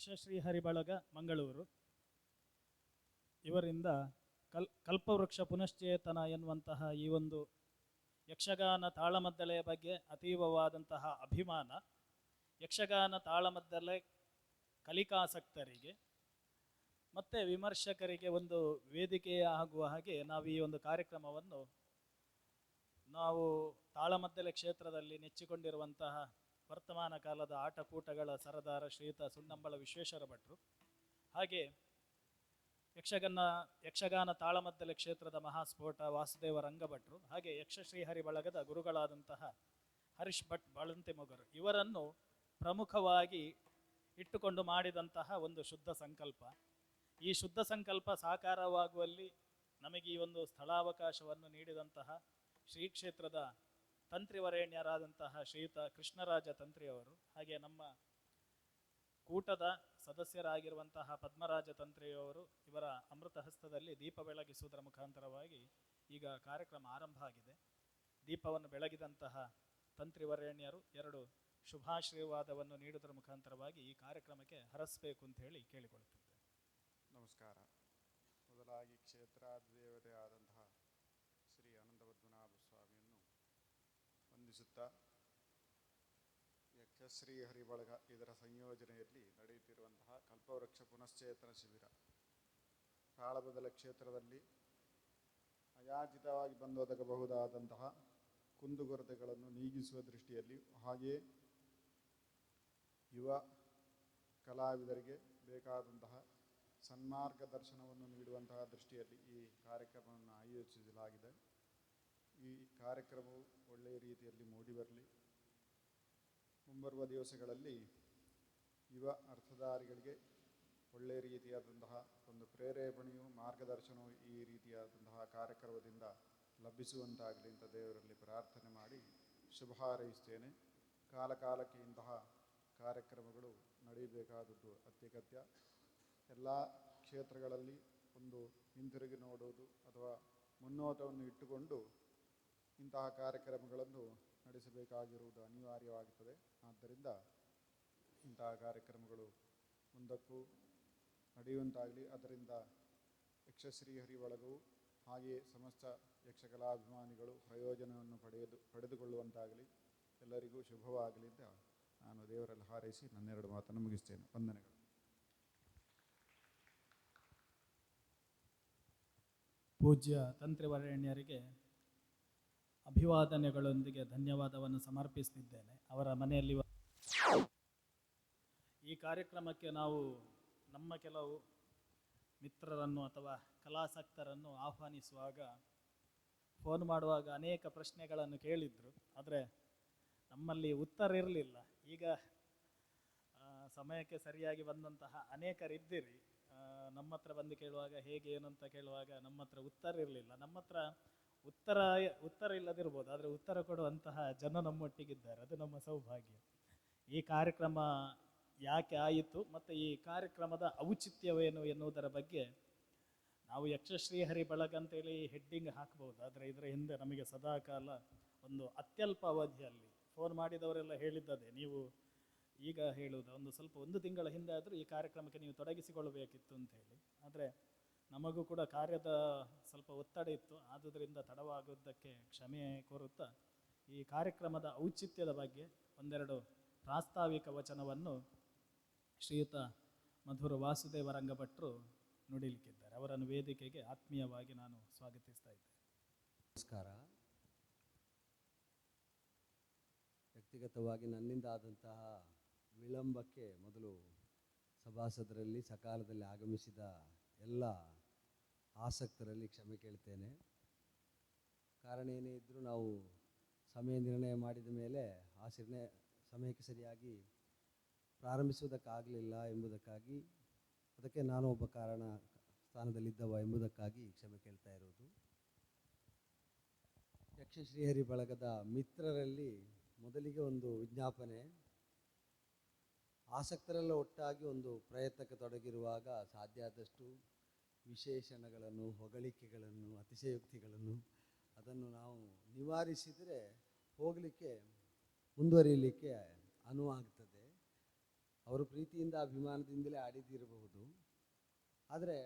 ಯಕ್ಷಶ್ರೀ ಹರಿಬಳಗ ಮಂಗಳೂರು. ಇವರಿಂದ ಕಲ್, ಕಲ್ಪವೃಕ್ಷ ಪುನಶ್ಚೇತನ ಎನ್ನುವಂತಹ ಈ ಒಂದು ಯಕ್ಷಗಾನ ತಾಳಮದ್ದಲೆಯ ಬಗ್ಗೆ ಅತೀವವಾದಂತಹ ಅಭಿಮಾನ. ಯಕ್ಷಗಾನ ತಾಳಮದ್ದಲೆ ಕಲಿಕಾಸಕ್ತರಿಗೆ ಮತ್ತು ವಿಮರ್ಶಕರಿಗೆ ಒಂದು ವೇದಿಕೆ ಆಗುವ ಹಾಗೆ ನಾವು ಈ ಒಂದು ಕಾರ್ಯಕ್ರಮವನ್ನು ನಾವು ತಾಳಮದ್ದಲೆ ಕ್ಷೇತ್ರದಲ್ಲಿ ನೆಚ್ಚಿಕೊಂಡಿರುವಂತಹ ವರ್ತಮಾನ ಕಾಲದ ಆಟಕೂಟಗಳ ಸರದಾರ ಶ್ರೀತ ಸುಣ್ಣಂಬಳ ವಿಶ್ವೇಶ್ವರ ಭಟ್ರು. ಹಾಗೆ ಯಕ್ಷಗಾನ ಯಕ್ಷಗಾನ ತಾಳಮದ್ದಲೆ ಕ್ಷೇತ್ರದ ಮಹಾಸ್ಫೋಟ ವಾಸುದೇವ ರಂಗಭಟ್ರು, ಹಾಗೆ ಯಕ್ಷಶ್ರೀಹರಿ ಬಳಗದ ಗುರುಗಳಾದಂತಹ ಹರೀಶ್ ಭಟ್ ಬಾಳಂತಿಮೊಗರು ಇವರನ್ನು ಪ್ರಮುಖವಾಗಿ ಇಟ್ಟುಕೊಂಡು ಮಾಡಿದಂತಹ ಒಂದು ಶುದ್ಧ ಸಂಕಲ್ಪ. ಈ ಶುದ್ಧ ಸಂಕಲ್ಪ ಸಾಕಾರವಾಗುವಲ್ಲಿ ನಮಗೆ ಈ ಒಂದು ಸ್ಥಳಾವಕಾಶವನ್ನು ನೀಡಿದಂತಹ ಶ್ರೀ ಕ್ಷೇತ್ರದ ತಂತ್ರಿವರೇಣ್ಯರಾದಂತಹ ಶ್ರೀಯುತ ಕೃಷ್ಣರಾಜ ತಂತ್ರಿಯವರು, ಹಾಗೆ ನಮ್ಮ ಕೂಟದ ಸದಸ್ಯರಾಗಿರುವಂತಹ ಪದ್ಮರಾಜ ತಂತ್ರಿಯವರು ಇವರ ಅಮೃತ ಹಸ್ತದಲ್ಲಿ ದೀಪ ಬೆಳಗಿಸುವುದರ ಮುಖಾಂತರವಾಗಿ ಈಗ ಕಾರ್ಯಕ್ರಮ ಆರಂಭ ಆಗಿದೆ. ದೀಪವನ್ನು ಬೆಳಗಿದಂತಹ ತಂತ್ರಿವರೇಣ್ಯರು ಎರಡು ಶುಭಾಶೀರ್ವಾದವನ್ನು ನೀಡುವುದರ ಮುಖಾಂತರವಾಗಿ ಈ ಕಾರ್ಯಕ್ರಮಕ್ಕೆ ಹರಸಬೇಕು ಅಂತ ಹೇಳಿ ಕೇಳಿಕೊಳ್ಳುತ್ತಿದ್ದೆ ನಮಸ್ಕಾರ. ಮೊದಲಾಗಿ ಕ್ಷೇತ್ರ ಶ್ರೀ ವಂದಿಸುತ್ತಾ ಯಕ್ಷಶ್ರೀ ಹರಿಬಳಗ ಇದರ ಸಂಯೋಜನೆಯಲ್ಲಿ ನಡೆಯುತ್ತಿರುವಂತಹ ಕಲ್ಪವೃಕ್ಷ ಪುನಶ್ಚೇತನ ಶಿಬಿರ. ಕಾಳಬದಲ ಕ್ಷೇತ್ರದಲ್ಲಿ ಅಯಾಚಿತವಾಗಿ ಬಂದೊದಗಬಹುದಾದಂತಹ ಕುಂದುಕೊರತೆಗಳನ್ನು ನೀಗಿಸುವ ದೃಷ್ಟಿಯಲ್ಲಿ ಹಾಗೆಯೇ ಯುವ ಕಲಾವಿದರಿಗೆ ಬೇಕಾದಂತಹ ಸನ್ಮಾರ್ಗದರ್ಶನವನ್ನು ನೀಡುವಂತಹ ದೃಷ್ಟಿಯಲ್ಲಿ ಈ ಕಾರ್ಯಕ್ರಮವನ್ನು ಆಯೋಜಿಸಲಾಗಿದೆ. ಈ ಕಾರ್ಯಕ್ರಮವು ಒಳ್ಳೆಯ ರೀತಿಯಲ್ಲಿ ಮೂಡಿಬರಲಿ ಮುಂಬರುವ ದಿವಸಗಳಲ್ಲಿ ಯುವ ಅರ್ಥಧಾರಿಗಳಿಗೆ ಒಳ್ಳೆಯ ರೀತಿಯಾದಂತಹ ಒಂದು ಪ್ರೇರೇಪಣೆಯು, ಮಾರ್ಗದರ್ಶನವು ಈ ರೀತಿಯಾದಂತಹ ಕಾರ್ಯಕ್ರಮದಿಂದ ಲಭಿಸುವಂತಾಗಲಿ ಅಂತ ದೇವರಲ್ಲಿ ಪ್ರಾರ್ಥನೆ ಮಾಡಿ ಶುಭ ಹಾರೈಸ್ತೇನೆ ಕಾಲಕಾಲಕ್ಕೆ ಇಂತಹ ಕಾರ್ಯಕ್ರಮಗಳು ನಡೆಯಬೇಕಾದದ್ದು ಅತ್ಯಗತ್ಯ. ಎಲ್ಲ ಕ್ಷೇತ್ರಗಳಲ್ಲಿ ಒಂದು ಹಿಂತಿರುಗಿ ನೋಡುವುದು ಅಥವಾ ಮುನ್ನೋಟವನ್ನು ಇಟ್ಟುಕೊಂಡು ಇಂತಹ ಕಾರ್ಯಕ್ರಮಗಳನ್ನು ನಡೆಸಬೇಕಾಗಿರುವುದು ಅನಿವಾರ್ಯವಾಗುತ್ತದೆ. ಆದ್ದರಿಂದ ಇಂತಹ ಕಾರ್ಯಕ್ರಮಗಳು ಮುಂದಕ್ಕೂ ನಡೆಯುವಂತಾಗಲಿ. ಅದರಿಂದ ಯಕ್ಷಶ್ರೀ ಹರಿವಳಗವು ಹಾಗೆಯೇ ಸಮಸ್ತ ಯಕ್ಷಕಲಾಭಿಮಾನಿಗಳು ಪ್ರಯೋಜನವನ್ನು ಪಡೆಯದು, ಪಡೆದುಕೊಳ್ಳುವಂತಾಗಲಿ. ಎಲ್ಲರಿಗೂ ಶುಭವಾಗಲಿ ಅಂತ ನಾನು ದೇವರಲ್ಲಿ ಹಾರೈಸಿ ನನ್ನೆರಡು ಮಾತನ್ನು ಮುಗಿಸ್ತೇನೆ. ವಂದನೆಗಳು. ಪೂಜ್ಯ ತಂತ್ರಿವರೇಣ್ಯರಿಗೆ ಅಭಿವಾದನೆಗಳೊಂದಿಗೆ ಧನ್ಯವಾದವನ್ನು ಸಮರ್ಪಿಸುತ್ತಿದ್ದೇನೆ ಅವರ ಮನೆಯಲ್ಲಿ ಈ ಕಾರ್ಯಕ್ರಮಕ್ಕೆ ನಾವು ನಮ್ಮ ಕೆಲವು ಮಿತ್ರರನ್ನು ಅಥವಾ ಕಲಾಸಕ್ತರನ್ನು ಆಹ್ವಾನಿಸುವಾಗ ಫೋನ್ ಮಾಡುವಾಗ ಅನೇಕ ಪ್ರಶ್ನೆಗಳನ್ನು ಕೇಳಿದ್ರು. ಆದರೆ ನಮ್ಮಲ್ಲಿ ಉತ್ತರ ಇರಲಿಲ್ಲ. ಈಗ ಸಮಯಕ್ಕೆ ಸರಿಯಾಗಿ ಬಂದಂತಹ ಅನೇಕರಿದ್ದೀರಿ. ನಮ್ಮ ಹತ್ರ ಬಂದು ಕೇಳುವಾಗ ಹೇಗೆ ಏನು ಅಂತ ಕೇಳುವಾಗ ನಮ್ಮ ಹತ್ರ ಉತ್ತರ ಇರಲಿಲ್ಲ. ನಮ್ಮ ಹತ್ರ ಉತ್ತರ ಉತ್ತರ ಇಲ್ಲದಿರ್ಬೋದು, ಆದರೆ ಉತ್ತರ ಕೊಡುವಂತಹ ಜನ ನಮ್ಮೊಟ್ಟಿಗಿದ್ದಾರೆ. ಅದು ನಮ್ಮ ಸೌಭಾಗ್ಯ. ಈ ಕಾರ್ಯಕ್ರಮ ಯಾಕೆ ಆಯಿತು ಮತ್ತು ಈ ಕಾರ್ಯಕ್ರಮದ ಔಚಿತ್ಯವೇನು ಎನ್ನುವುದರ ಬಗ್ಗೆ ನಾವು ಯಕ್ಷಶ್ರೀ ಹರಿ ಬಳಗ ಅಂತೇಳಿ ಹೆಡ್ಡಿಂಗ್ ಹಾಕ್ಬೋದು. ಆದರೆ ಇದರ ಹಿಂದೆ ನಮಗೆ ಸದಾಕಾಲ ಒಂದು ಅತ್ಯಲ್ಪ ಅವಧಿಯಲ್ಲಿ ಫೋನ್ ಮಾಡಿದವರೆಲ್ಲ ಹೇಳಿದ್ದದೆ. ನೀವು ಈಗ ಹೇಳುವುದು ಒಂದು ಸ್ವಲ್ಪ ಒಂದು ತಿಂಗಳ ಹಿಂದೆ ಆದರೂ ಈ ಕಾರ್ಯಕ್ರಮಕ್ಕೆ ನೀವು ತೊಡಗಿಸಿಕೊಳ್ಳಬೇಕಿತ್ತು ಅಂತ ಹೇಳಿ. ಆದರೆ ನಮಗೂ ಕೂಡ ಕಾರ್ಯದ ಸ್ವಲ್ಪ ಒತ್ತಡ ಇತ್ತು. ಆದುದರಿಂದ ತಡವಾಗುವುದಕ್ಕೆ ಕ್ಷಮೆ ಕೋರುತ್ತಾ ಈ ಕಾರ್ಯಕ್ರಮದ ಔಚಿತ್ಯದ ಬಗ್ಗೆ ಒಂದೆರಡು ಪ್ರಾಸ್ತಾವಿಕ ವಚನವನ್ನು ಶ್ರೀಯುತ ಮಧುರ ವಾಸುದೇವ ರಂಗಭಟ್ರು ನುಡಿಲಿಕ್ಕಿದ್ದಾರೆ. ಅವರನ್ನು ವೇದಿಕೆಗೆ ಆತ್ಮೀಯವಾಗಿ ನಾನು ಸ್ವಾಗತಿಸ್ತಾ ಇದ್ದೇನೆ. ನಮಸ್ಕಾರ. ವ್ಯಕ್ತಿಗತವಾಗಿ ನನ್ನಿಂದ ಆದಂತಹ ವಿಳಂಬಕ್ಕೆ ಮೊದಲು ಸಭಾಸದರಲ್ಲಿ ಸಕಾಲದಲ್ಲಿ ಆಗಮಿಸಿದ ಎಲ್ಲ ಆಸಕ್ತರಲ್ಲಿ ಕ್ಷಮೆ ಕೇಳ್ತೇನೆ. ಕಾರಣ ಏನೇ ಇದ್ದರೂ ನಾವು ಸಮಯ ನಿರ್ಣಯ ಮಾಡಿದ ಮೇಲೆ ಆ ನಿರ್ಣಯ ಸಮಯಕ್ಕೆ ಸರಿಯಾಗಿ ಪ್ರಾರಂಭಿಸುವುದಕ್ಕಾಗಲಿಲ್ಲ ಎಂಬುದಕ್ಕಾಗಿ, ಅದಕ್ಕೆ ನಾನು ಒಬ್ಬ ಕಾರಣ ಸ್ಥಾನದಲ್ಲಿದ್ದವ ಎಂಬುದಕ್ಕಾಗಿ ಕ್ಷಮೆ ಕೇಳ್ತಾ ಇರುವುದು. ಯಕ್ಷ ಶ್ರೀಹರಿ ಬಳಗದ ಮಿತ್ರರಲ್ಲಿ ಮೊದಲಿಗೆ ಒಂದು ವಿಜ್ಞಾಪನೆ, ಆಸಕ್ತರೆಲ್ಲ ಒಟ್ಟಾಗಿ ಒಂದು ಪ್ರಯತ್ನಕ್ಕೆ ತೊಡಗಿರುವಾಗ ಸಾಧ್ಯ ಆದಷ್ಟು ವಿಶೇಷಣಗಳನ್ನು, ಹೊಗಳಿಕೆಗಳನ್ನು, ಅತಿಶಯೋಕ್ತಿಗಳನ್ನು ಅದನ್ನು ನಾವು ನಿವಾರಿಸಿದರೆ ಹೋಗಲಿಕ್ಕೆ ಮುಂದುವರಿಯಲಿಕ್ಕೆ ಅನುವಾಗ್ತದೆ ಅವರು ಪ್ರೀತಿಯಿಂದ, ಅಭಿಮಾನದಿಂದಲೇ ಆಡಿದಿರಬಹುದು. ಆದರೆ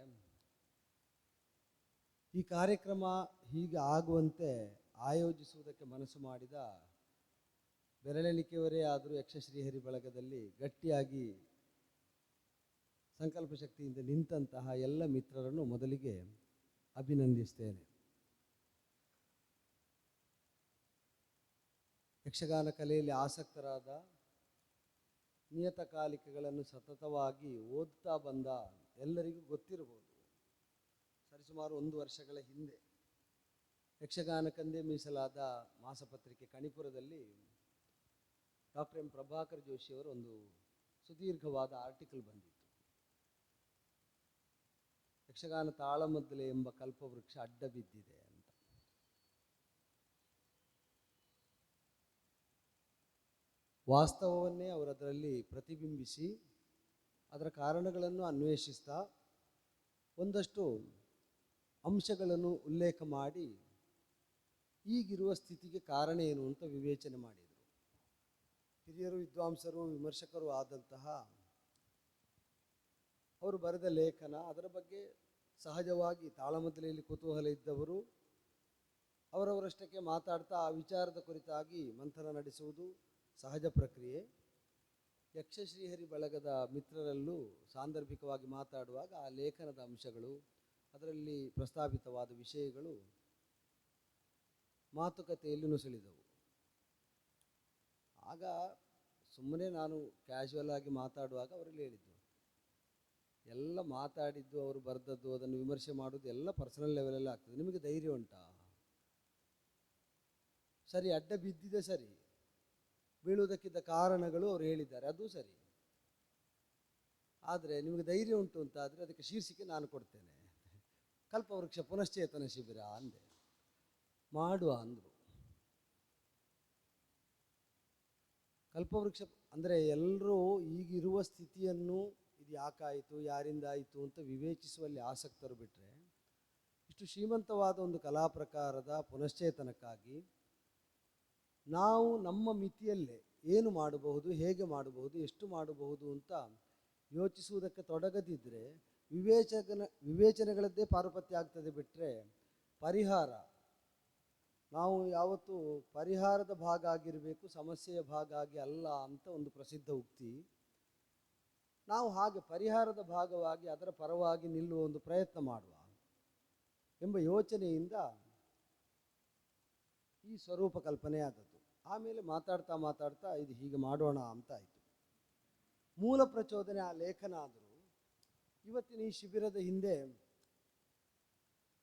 ಈ ಕಾರ್ಯಕ್ರಮ ಹೀಗೆ ಆಗುವಂತೆ ಆಯೋಜಿಸುವುದಕ್ಕೆ ಮನಸ್ಸು ಮಾಡಿದ ಬೆರಳೆಣಿಕೆಯವರೇ ಆದರೂ ಯಕ್ಷಶ್ರೀಹರಿ ಬಳಗದಲ್ಲಿ ಗಟ್ಟಿಯಾಗಿ ಸಂಕಲ್ಪ ಶಕ್ತಿಯಿಂದ ನಿಂತಹ ಎಲ್ಲ ಮಿತ್ರರನ್ನು ಮೊದಲಿಗೆ ಅಭಿನಂದಿಸ್ತೇನೆ. ಯಕ್ಷಗಾನ ಕಲೆಯಲ್ಲಿ ಆಸಕ್ತರಾದ ನಿಯತಕಾಲಿಕೆಗಳನ್ನು ಸತತವಾಗಿ ಓದ್ತಾ ಬಂದ ಎಲ್ಲರಿಗೂ ಗೊತ್ತಿರಬಹುದು. ಸರಿಸುಮಾರು ಒಂದು ವರ್ಷಗಳ ಹಿಂದೆ ಯಕ್ಷಗಾನಕ್ಕಂದೇ ಮೀಸಲಾದ ಮಾಸಪತ್ರಿಕೆ ಕಣಿಪುರದಲ್ಲಿ ಡಾಕ್ಟರ್ ಎಂ. ಪ್ರಭಾಕರ್ ಜೋಶಿಯವರು ಒಂದು ಸುದೀರ್ಘವಾದ ಆರ್ಟಿಕಲ್ ಬಂದಿತ್ತು. ಯಕ್ಷಗಾನ ತಾಳಮದ್ದಲೆ ಎಂಬ ಕಲ್ಪವೃಕ್ಷ ಅಡ್ಡ ಬಿದ್ದಿದೆ ಅಂತ. ವಾಸ್ತವವನ್ನೇ ಅವರು ಅದರಲ್ಲಿ ಪ್ರತಿಬಿಂಬಿಸಿ ಅದರ ಕಾರಣಗಳನ್ನು ಅನ್ವೇಷಿಸ್ತಾ ಒಂದಷ್ಟು ಅಂಶಗಳನ್ನು ಉಲ್ಲೇಖ ಮಾಡಿ ಈಗಿರುವ ಸ್ಥಿತಿಗೆ ಕಾರಣ ಏನು ಅಂತ ವಿವೇಚನೆ ಮಾಡಿದರು. ಹಿರಿಯರು, ವಿದ್ವಾಂಸರು, ವಿಮರ್ಶಕರು ಆದಂತಹ ಅವರು ಬರೆದ ಲೇಖನ, ಅದರ ಬಗ್ಗೆ ಸಹಜವಾಗಿ ತಾಳಮದ್ದಲೆಯಲ್ಲಿ ಕುತೂಹಲ ಇದ್ದವರು ಅವರವರಷ್ಟಕ್ಕೆ ಮಾತಾಡ್ತಾ ಆ ವಿಚಾರದ ಕುರಿತಾಗಿ ಮಂಥನ ನಡೆಸುವುದು ಸಹಜ ಪ್ರಕ್ರಿಯೆ. ಯಕ್ಷಶ್ರೀಹರಿ ಬಳಗದ ಮಿತ್ರರಲ್ಲೂ ಸಾಂದರ್ಭಿಕವಾಗಿ ಮಾತಾಡುವಾಗ ಆ ಲೇಖನದ ಅಂಶಗಳು, ಅದರಲ್ಲಿ ಪ್ರಸ್ತಾಪಿತವಾದ ವಿಷಯಗಳು ಮಾತುಕತೆಯಲ್ಲಿ ನುಸುಳಿದವು. ಆಗ ಸುಮ್ಮನೆ ನಾನು ಕ್ಯಾಶುವಲ್ ಆಗಿ ಮಾತಾಡುವಾಗ ಅವರಲ್ಲಿ ಹೇಳಿದ್ದು ಎಲ್ಲ ಮಾತಾಡಿದ್ದು, ಅವರು ಬರೆದದ್ದು, ಅದನ್ನು ವಿಮರ್ಶೆ ಮಾಡೋದು ಎಲ್ಲ ಪರ್ಸನಲ್ ಲೆವೆಲಲ್ಲಿ ಆಗ್ತದೆ. ನಿಮಗೆ ಧೈರ್ಯ ಉಂಟಾ? ಸರಿ, ಅಡ್ಡ ಬಿದ್ದಿದೆ ಸರಿ. ಬೀಳುವುದಕ್ಕಿದ್ದ ಕಾರಣಗಳು ಅವರು ಹೇಳಿದ್ದಾರೆ, ಅದು ಸರಿ. ಆದರೆ ನಿಮಗೆ ಧೈರ್ಯ ಉಂಟು ಅಂತ ಆದರೆ ಅದಕ್ಕೆ ಶೀರ್ಷಿಕೆ ನಾನು ಕೊಡ್ತೇನೆ. ಕಲ್ಪವೃಕ್ಷ ಪುನಶ್ಚೇತನ ಶಿಬಿರ ಅಂದೆ. ಮಾಡುವ ಅಂದರು. ಕಲ್ಪವೃಕ್ಷ ಅಂದರೆ ಎಲ್ಲರೂ ಈಗಿರುವ ಸ್ಥಿತಿಯನ್ನು ಇದು ಯಾಕಾಯಿತು ಯಾರಿಂದ ಆಯಿತು ಅಂತ ವಿವೇಚಿಸುವಲ್ಲಿ ಆಸಕ್ತರು ಬಿಟ್ಟರೆ ಇಷ್ಟು ಶ್ರೀಮಂತವಾದ ಒಂದು ಕಲಾ ಪ್ರಕಾರದ ಪುನಶ್ಚೇತನಕ್ಕಾಗಿ ನಾವು ನಮ್ಮ ಮಿತಿಯಲ್ಲೇ ಏನು ಮಾಡಬಹುದು, ಹೇಗೆ ಮಾಡಬಹುದು, ಎಷ್ಟು ಮಾಡಬಹುದು ಅಂತ ಯೋಚಿಸುವುದಕ್ಕೆ ತೊಡಗದಿದ್ದರೆ ವಿವೇಚನ ವಿವೇಚನೆಗಳದ್ದೇ ಪಾರುಪತ್ಯ ಆಗ್ತದೆ ಬಿಟ್ಟರೆ ಪರಿಹಾರ. ನಾವು ಯಾವತ್ತೂ ಪರಿಹಾರದ ಭಾಗ ಆಗಿರಬೇಕು, ಸಮಸ್ಯೆಯ ಭಾಗ ಆಗಿ ಅಲ್ಲ ಅಂತ ಒಂದು ಪ್ರಸಿದ್ಧ ಉಕ್ತಿ. ನಾವು ಹಾಗೆ ಪರಿಹಾರದ ಭಾಗವಾಗಿ ಅದರ ಪರವಾಗಿ ನಿಲ್ಲುವ ಒಂದು ಪ್ರಯತ್ನ ಮಾಡುವ ಎಂಬ ಯೋಚನೆಯಿಂದ ಈ ಸ್ವರೂಪ ಕಲ್ಪನೆ ಆದದ್ದು. ಆಮೇಲೆ ಮಾತಾಡ್ತಾ ಮಾತಾಡ್ತಾ ಇದು ಹೀಗೆ ಮಾಡೋಣ ಅಂತ ಆಯಿತು. ಮೂಲ ಪ್ರಚೋದನೆ ಆ ಲೇಖನ ಆದರೂ ಇವತ್ತಿನ ಈ ಶಿಬಿರದ ಹಿಂದೆ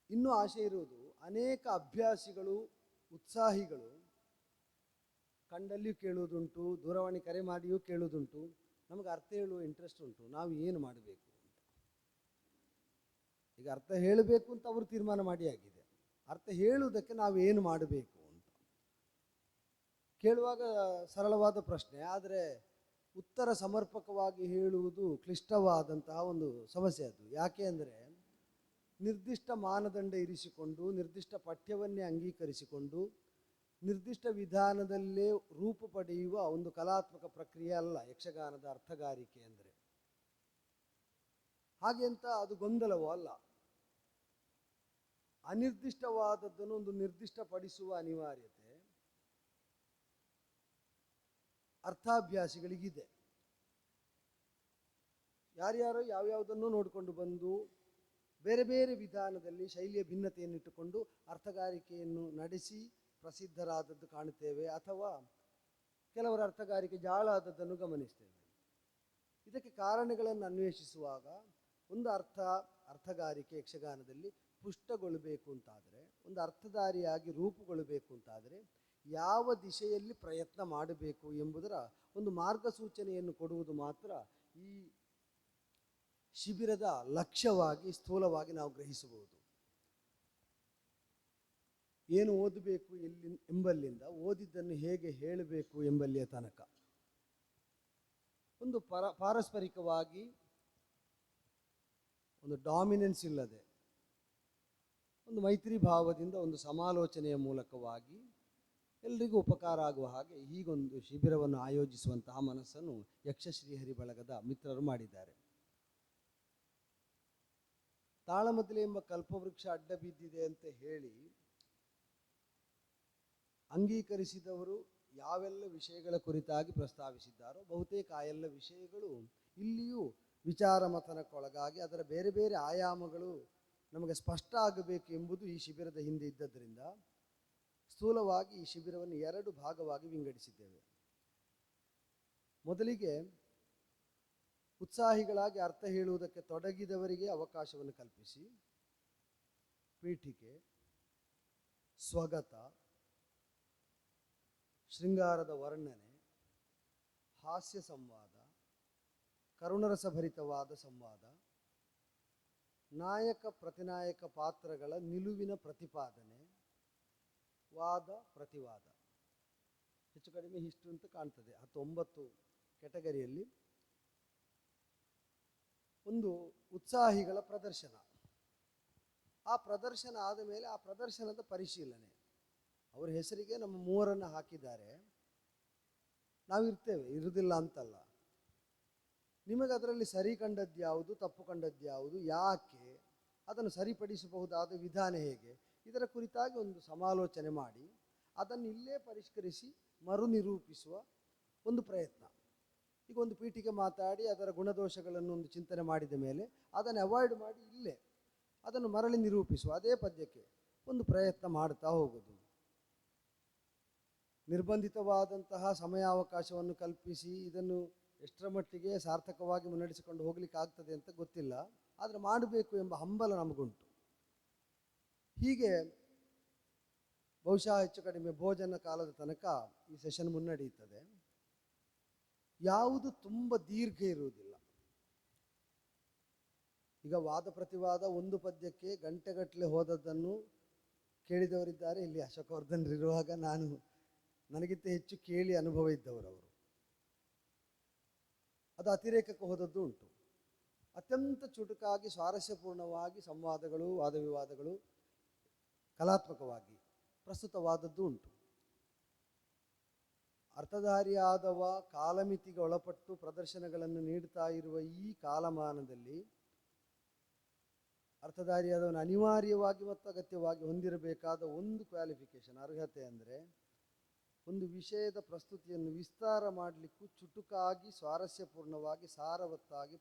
ಇನ್ನೂ ಆಸೆ ಇರುವುದು ಅನೇಕ ಅಭ್ಯಾಸಿಗಳು, ಉತ್ಸಾಹಿಗಳು ಕಂಡಲ್ಲಿಯೂ ಕೇಳುವುದುಂಟು, ದೂರವಾಣಿ ಕರೆ ಮಾಡಿಯೂ ಕೇಳುವುದುಂಟು. ನಮಗೆ ಅರ್ಥ ಹೇಳುವ ಇಂಟ್ರೆಸ್ಟ್ ಉಂಟು. ನಾವು ಏನು ಮಾಡಬೇಕು ಅಂತ. ಈಗ ಅರ್ಥ ಹೇಳಬೇಕು ಅಂತ ಅವರು ತೀರ್ಮಾನ ಮಾಡಿ ಆಗಿದೆ. ಅರ್ಥ ಹೇಳುವುದಕ್ಕೆ ನಾವು ಏನು ಮಾಡಬೇಕು ಅಂತ. ಕೇಳುವಾಗ ಸರಳವಾದ ಪ್ರಶ್ನೆ, ಆದರೆ ಉತ್ತರ ಸಮರ್ಪಕವಾಗಿ ಹೇಳುವುದು ಕ್ಲಿಷ್ಟವಾದಂತಹ ಒಂದು ಸಮಸ್ಯೆ ಅದು. ಯಾಕೆ ಅಂದರೆ, ನಿರ್ದಿಷ್ಟ ಮಾನದಂಡ ಇರಿಸಿಕೊಂಡು, ನಿರ್ದಿಷ್ಟ ಪಠ್ಯವನ್ನೇ ಅಂಗೀಕರಿಸಿಕೊಂಡು ನಿರ್ದಿಷ್ಟ ವಿಧಾನದಲ್ಲೇ ರೂಪು ಪಡೆಯುವ ಒಂದು ಕಲಾತ್ಮಕ ಪ್ರಕ್ರಿಯೆ ಅಲ್ಲ, ಯಕ್ಷಗಾನದ ಅರ್ಥಗಾರಿಕೆ ಅಂದರೆ. ಹಾಗೆ ಅದು ಗೊಂದಲವೋ ಅಲ್ಲ. ಅನಿರ್ದಿಷ್ಟವಾದದ್ದನ್ನು ಒಂದು ನಿರ್ದಿಷ್ಟಪಡಿಸುವ ಅನಿವಾರ್ಯತೆ ಅರ್ಥಾಭ್ಯಾಸಿಗಳಿಗಿದೆ. ಯಾರ್ಯಾರೋ ಯಾವ್ಯಾವುದನ್ನು ನೋಡಿಕೊಂಡು ಬಂದು ಬೇರೆ ಬೇರೆ ವಿಧಾನದಲ್ಲಿ ಶೈಲಿಯ ಭಿನ್ನತೆಯನ್ನಿಟ್ಟುಕೊಂಡು ಅರ್ಥಗಾರಿಕೆಯನ್ನು ನಡೆಸಿ ಪ್ರಸಿದ್ಧರಾದದ್ದು ಕಾಣುತ್ತೇವೆ ಅಥವಾ ಕೆಲವರ ಅರ್ಥಗಾರಿಕೆ ಜಾಳ ಆದದ್ದನ್ನು ಗಮನಿಸ್ತೇವೆ ಇದಕ್ಕೆ ಕಾರಣಗಳನ್ನು ಅನ್ವೇಷಿಸುವಾಗ ಒಂದು ಅರ್ಥ, ಅರ್ಥಗಾರಿಕೆ ಯಕ್ಷಗಾನದಲ್ಲಿ ಪುಷ್ಟಗೊಳ್ಳಬೇಕು ಅಂತಾದರೆ, ಒಂದು ಅರ್ಥಧಾರಿಯಾಗಿ ರೂಪುಗೊಳ್ಳಬೇಕು ಅಂತಾದರೆ, ಯಾವ ದಿಶೆಯಲ್ಲಿ ಪ್ರಯತ್ನ ಮಾಡಬೇಕು ಎಂಬುದರ ಒಂದು ಮಾರ್ಗಸೂಚನೆಯನ್ನು ಕೊಡುವುದು ಮಾತ್ರ ಈ ಶಿಬಿರದ ಲಕ್ಷ್ಯವಾಗಿ, ಸ್ಥೂಲವಾಗಿ ನಾವು ಗ್ರಹಿಸಬಹುದು. ಏನು ಓದಬೇಕು ಎಲ್ಲಿ ಎಂಬಲ್ಲಿಂದ? ಓದಿದ್ದನ್ನು ಹೇಗೆ ಹೇಳಬೇಕು ಎಂಬಲ್ಲಿಯ ತನಕ? ಒಂದು ಪರ, ಪಾರಸ್ಪರಿಕವಾಗಿ ಒಂದು ಡಾಮಿನೆನ್ಸ್ ಇಲ್ಲದೆ, ಒಂದು ಮೈತ್ರಿ ಭಾವದಿಂದ ಒಂದು ಸಮಾಲೋಚನೆಯ ಮೂಲಕವಾಗಿ ಎಲ್ರಿಗೂ ಉಪಕಾರ ಆಗುವ ಹಾಗೆ ಹೀಗೊಂದು ಶಿಬಿರವನ್ನು ಆಯೋಜಿಸುವಂತಹ ಮನಸ್ಸನ್ನು ಯಕ್ಷಶ್ರೀಹರಿ ಬಳಗದ ಮಿತ್ರರು ಮಾಡಿದ್ದಾರೆ. ತಾಳಮದ್ದಲೆ ಎಂಬ ಕಲ್ಪವೃಕ್ಷ ಅಡ್ಡ ಬಿದ್ದಿದೆ ಅಂತ ಹೇಳಿ ಅಂಗೀಕರಿಸಿದವರು ಯಾವೆಲ್ಲ ವಿಷಯಗಳ ಕುರಿತಾಗಿ ಪ್ರಸ್ತಾವಿಸಿದ್ದಾರೋ ಬಹುತೇಕ ಆ ಎಲ್ಲ ವಿಷಯಗಳು ಇಲ್ಲಿಯೂ ವಿಚಾರ ಮಥನಕ್ಕೊಳಗಾಗಿ ಅದರ ಬೇರೆ ಬೇರೆ ಆಯಾಮಗಳು ನಮಗೆ ಸ್ಪಷ್ಟ ಆಗಬೇಕು ಎಂಬುದು ಈ ಶಿಬಿರದ ಹಿಂದೆ ಇದ್ದದ್ದರಿಂದ ಸ್ಥೂಲವಾಗಿ ಈ ಶಿಬಿರವನ್ನು ಎರಡು ಭಾಗವಾಗಿ ವಿಂಗಡಿಸಿದ್ದೇವೆ. ಮೊದಲಿಗೆ ಉತ್ಸಾಹಿಗಳಾಗಿ ಅರ್ಥ ಹೇಳುವುದಕ್ಕೆ ತೊಡಗಿದವರಿಗೆ ಅವಕಾಶವನ್ನು ಕಲ್ಪಿಸಿ, ಪೀಠಿಕೆ, ಸ್ವಗತ ಶೃಂಗಾರದ ವರ್ಣನೆ, ಹಾಸ್ಯ ಸಂವಾದ, ಕರುಣರಸಭರಿತವಾದ ಸಂವಾದ, ನಾಯಕ ಪ್ರತಿನಾಯಕ ಪಾತ್ರಗಳ ನಿಲುವಿನ ಪ್ರತಿಪಾದನೆ, ವಾದ ಪ್ರತಿವಾದ. ಹೆಚ್ಚು ಕಡಿಮೆ ಇಷ್ಟು ಅಂತ ಕಾಣ್ತದೆ. ಹತ್ತೊಂಬತ್ತು ಕೆಟಗರಿಯಲ್ಲಿ ಒಂದು ಉತ್ಸಾಹಿಗಳ ಪ್ರದರ್ಶನ. ಆ ಪ್ರದರ್ಶನ ಆದ ಮೇಲೆ ಆ ಪ್ರದರ್ಶನದ ಪರಿಶೀಲನೆ. ಅವರ ಹೆಸರಿಗೆ ನಮ್ಮ ಮೂವರನ್ನು ಹಾಕಿದ್ದಾರೆ. ನಾವು ಇರ್ತೇವೆ ಇರುವುದಿಲ್ಲ ಅಂತಲ್ಲ. ನಿಮಗೆ ಅದರಲ್ಲಿ ಸರಿ ಕಂಡದ್ದು ಯಾವುದು, ತಪ್ಪು ಕಂಡದ್ದು ಯಾವುದು, ಯಾಕೆ, ಅದನ್ನು ಸರಿಪಡಿಸಬಹುದಾದ ವಿಧಾನ ಹೇಗೆ? ಇದರ ಕುರಿತಾಗಿ ಒಂದು ಸಮಾಲೋಚನೆ ಮಾಡಿ, ಅದನ್ನು ಇಲ್ಲೇ ಪರಿಷ್ಕರಿಸಿ ಮರು ನಿರೂಪಿಸುವ ಒಂದು ಪ್ರಯತ್ನ. ಈಗ ಒಂದು ಪೀಠಿಗೆ ಮಾತಾಡಿ, ಅದರ ಗುಣದೋಷಗಳನ್ನು ಒಂದು ಚಿಂತನೆ ಮಾಡಿದ ಮೇಲೆ ಅದನ್ನು ಅವಾಯ್ಡ್ ಮಾಡಿ ಇಲ್ಲೇ ಅದನ್ನು ಮರಳಿ ನಿರೂಪಿಸುವ, ಅದೇ ಪದ್ಯಕ್ಕೆ ಒಂದು ಪ್ರಯತ್ನ ಮಾಡ್ತಾ ಹೋಗೋದು. ನಿರ್ಬಂಧಿತವಾದಂತಹ ಸಮಯಾವಕಾಶವನ್ನು ಕಲ್ಪಿಸಿ ಇದನ್ನು ಎಷ್ಟರ ಮಟ್ಟಿಗೆ ಸಾರ್ಥಕವಾಗಿ ಮುನ್ನಡೆಸಿಕೊಂಡು ಹೋಗಲಿಕ್ಕೆ ಆಗ್ತದೆ ಅಂತ ಗೊತ್ತಿಲ್ಲ. ಆದರೆ ಮಾಡಬೇಕು ಎಂಬ ಹಂಬಲ ನಮಗುಂಟು. ಹೀಗೆ ಬಹುಶಃ ಹೆಚ್ಚು ಕಡಿಮೆ ಭೋಜನ ಕಾಲದ ತನಕ ಈ ಸೆಷನ್ ಮುನ್ನಡೆಯುತ್ತದೆ. ಯಾವುದು ತುಂಬ ದೀರ್ಘ ಇರುವುದಿಲ್ಲ. ಈಗ ವಾದ ಪ್ರತಿವಾದ ಒಂದು ಪದ್ಯಕ್ಕೆ ಗಂಟೆಗಟ್ಟಲೆ ಹೋದದ್ದನ್ನು ಕೇಳಿದವರಿದ್ದಾರೆ. ಇಲ್ಲಿ ಅಶೋಕವರ್ಧನ್ರಿರುವಾಗ ನಾನು ನನಗಿಂತ ಹೆಚ್ಚು ಕೇಳಿ ಅನುಭವ ಇದ್ದವರು ಅವರು ಅದು ಅತಿರೇಕಕ್ಕೆ ಹೋದದ್ದು ಉಂಟು. ಅತ್ಯಂತ ಚುಟುಕಾಗಿ, ಸ್ವಾರಸ್ಯಪೂರ್ಣವಾಗಿ ಸಂವಾದಗಳು, ವಾದವಿವಾದಗಳು ಕಲಾತ್ಮಕವಾಗಿ ಪ್ರಸ್ತುತವಾದದ್ದು ಉಂಟು. ಅರ್ಥಧಾರಿಯಾದವ ಕಾಲಮಿತಿಗೆ ಒಳಪಟ್ಟು ಪ್ರದರ್ಶನಗಳನ್ನು ನೀಡುತ್ತಾ ಇರುವ ಈ ಕಾಲಮಾನದಲ್ಲಿ ಅರ್ಥಧಾರಿಯಾದವನು ಅನಿವಾರ್ಯವಾಗಿ ಮತ್ತು ಅಗತ್ಯವಾಗಿ ಹೊಂದಿರಬೇಕಾದ ಒಂದು ಕ್ವಾಲಿಫಿಕೇಶನ್ ಅರ್ಹತೆ ಅಂದರೆ ಒಂದು ವಿಷಯದ ಪ್ರಸ್ತುತಿಯನ್ನು ವಿಸ್ತಾರ ಮಾಡಲಿಕ್ಕೂ, ಚುಟುಕಾಗಿ, ಸ್ವಾರಸ್ಯಪೂರ್ಣವಾಗಿ, ಸಾರವತ್ತಾಗಿ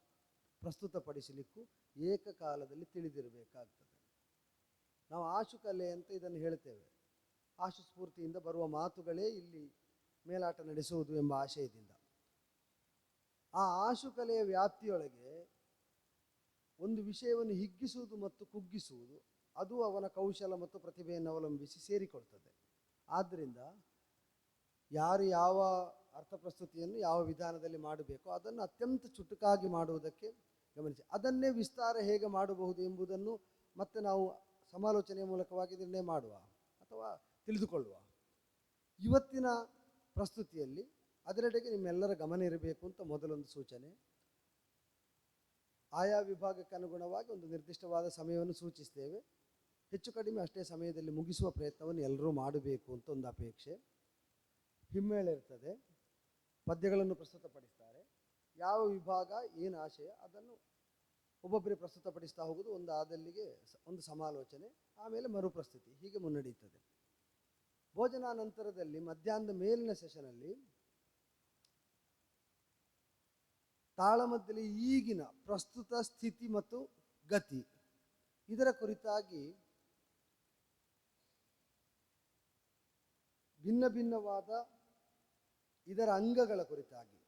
ಪ್ರಸ್ತುತಪಡಿಸಲಿಕ್ಕೂ ಏಕಕಾಲದಲ್ಲಿ ತಿಳಿದಿರಬೇಕಾಗ್ತದೆ. ನಾವು ಆಶುಕಲೆ ಅಂತ ಇದನ್ನು ಹೇಳ್ತೇವೆ. ಆಶು ಸ್ಫೂರ್ತಿಯಿಂದ ಬರುವ ಮಾತುಗಳೇ ಇಲ್ಲಿ ಮೇಲಾಟ ನಡೆಸುವುದು ಎಂಬ ಆಶಯದಿಂದ. ಆ ಆಶುಕಲೆಯ ವ್ಯಾಪ್ತಿಯೊಳಗೆ ಒಂದು ವಿಷಯವನ್ನು ಹಿಗ್ಗಿಸುವುದು ಮತ್ತು ಕುಗ್ಗಿಸುವುದು, ಅದು ಅವನ ಕೌಶಲ ಮತ್ತು ಪ್ರತಿಭೆಯನ್ನು ಅವಲಂಬಿಸಿ ಸೇರಿಕೊಳ್ತದೆ. ಆದ್ದರಿಂದ ಯಾರು ಯಾವ ಅರ್ಥ ಪ್ರಸ್ತುತಿಯನ್ನು ಯಾವ ವಿಧಾನದಲ್ಲಿ ಮಾಡಬೇಕು, ಅದನ್ನು ಅತ್ಯಂತ ಚುಟುಕಾಗಿ ಮಾಡುವುದಕ್ಕೆ ಗಮನಿಸಿ. ಅದನ್ನೇ ವಿಸ್ತಾರ ಹೇಗೆ ಮಾಡಬಹುದು ಎಂಬುದನ್ನು ಮತ್ತೆ ನಾವು ಸಮಾಲೋಚನೆಯ ಮೂಲಕವಾಗಿ ನಿರ್ಣಯ ಮಾಡುವ ಅಥವಾ ತಿಳಿದುಕೊಳ್ಳುವ. ಇವತ್ತಿನ ಪ್ರಸ್ತುತಿಯಲ್ಲಿ ಅದರೆಡೆಗೆ ನಿಮ್ಮೆಲ್ಲರ ಗಮನ ಇರಬೇಕು ಅಂತ ಮೊದಲೊಂದು ಸೂಚನೆ. ಆಯಾ ವಿಭಾಗಕ್ಕೆ ಅನುಗುಣವಾಗಿ ಒಂದು ನಿರ್ದಿಷ್ಟವಾದ ಸಮಯವನ್ನು ಸೂಚಿಸ್ತೇವೆ. ಹೆಚ್ಚು ಕಡಿಮೆ ಅಷ್ಟೇ ಸಮಯದಲ್ಲಿ ಮುಗಿಸುವ ಪ್ರಯತ್ನವನ್ನು ಎಲ್ಲರೂ ಮಾಡಬೇಕು ಅಂತ ಒಂದು ಅಪೇಕ್ಷೆ. ಹಿಮ್ಮೇಳ ಇರ್ತದೆ. ಪದ್ಯಗಳನ್ನು ಪ್ರಸ್ತುತಪಡಿಸ್ತಾರೆ. ಯಾವ ವಿಭಾಗ ಏನು ಆಶಯ ಅದನ್ನು ಒಬ್ಬೊಬ್ಬರೇ ಪ್ರಸ್ತುತಪಡಿಸ್ತಾ ಹೋಗೋದು ಒಂದು ಆದಲ್ಲಿಗೆ ಒಂದು ಸಮಾಲೋಚನೆ, ಆಮೇಲೆ ಮರುಪ್ರಸ್ತುತಿ, ಹೀಗೆ ಮುನ್ನಡೆಯುತ್ತದೆ. ಭೋಜನಾನಂತರದಲ್ಲಿ ಮಧ್ಯಾಹ್ನದ ಮೇಲಿನ ಸೆಷನಲ್ಲಿ ತಾಳಮದ್ದಲ್ಲಿ ಈಗಿನ ಪ್ರಸ್ತುತ ಸ್ಥಿತಿ ಮತ್ತು ಗತಿ, ಇದರ ಕುರಿತಾಗಿ ಭಿನ್ನ ಭಿನ್ನವಾದ ಇದರ ಅಂಗಗಳ ಕುರಿತಾಗಿ.